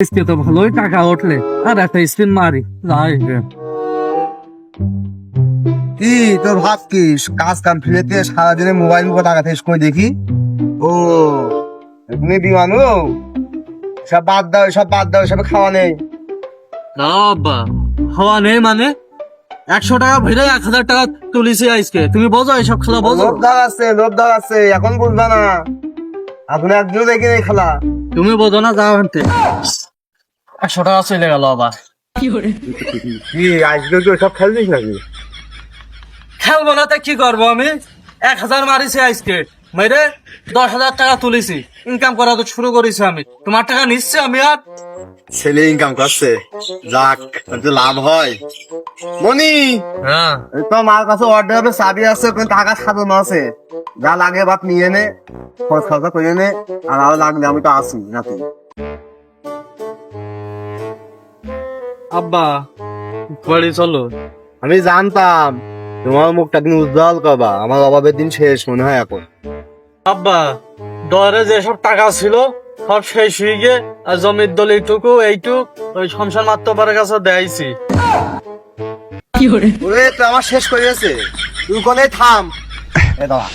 কিস্তি তো ভালোই টাকা উঠলে। আর একটা স্পিন মারি যাই কি তোর কাজ কাম ফিরেতে সারাদিনে মোবাইল টাকা থেকে কই দেখি? ও বিমানু সব বাদ দাও সব বাদ দাও সব খাওয়া নেই। না আব্বা হওয়া নেই মানে? একশো টাকা ভেড়ে এক হাজার টাকা তুলিছি আজকে। তুমি বোঝো এইসব খেলা বোঝো? লোভ দাগ আছে লোভ দাগ আছে এখন বুঝবা না। আপনি একদিনও দেখি নেই খেলা। তুমি বোঝো না যাও একশো টাকা চলে গেল আবার। কি আজকে তো সব খেলছিস নাকি? খেলব না তো কি করব আমি? এক হাজার মারিছি আজকে। মেরে দশ হাজার টাকা তুলেছি। ইনকাম করা তো শুরু করেছি আমি। তোমার টাকা নিচ্ছে আমি আর? ছেলে ইনকাম করছে। যাক তাতে লাভ হয়। মনি হ্যাঁ। তো মার কাছে অর্ডার হবে চাবি আছে ওখানে টাকা সাজানো আছে। যা লাগে বাপ নিয়ে নে খরচ খরচা করে নে আর আরও লাগলে আমি তো আসি নাকি আব্বা বাড়ি চলো আমি জানতাম তোমার মুখটা কিন্তু উজ্জ্বল করবা আমার অভাবের দিন শেষ মনে হয় এখন আব্বা দরে যেসব টাকা ছিল সব শেষ হয়ে গিয়ে আর জমির দল এইটুকু এইটুক ওই সংসার মাত্রপারের কাছে দেয়াইছি ওরে তো আমার শেষ করে গেছে তুই কোনে থাম এ দাঁড়া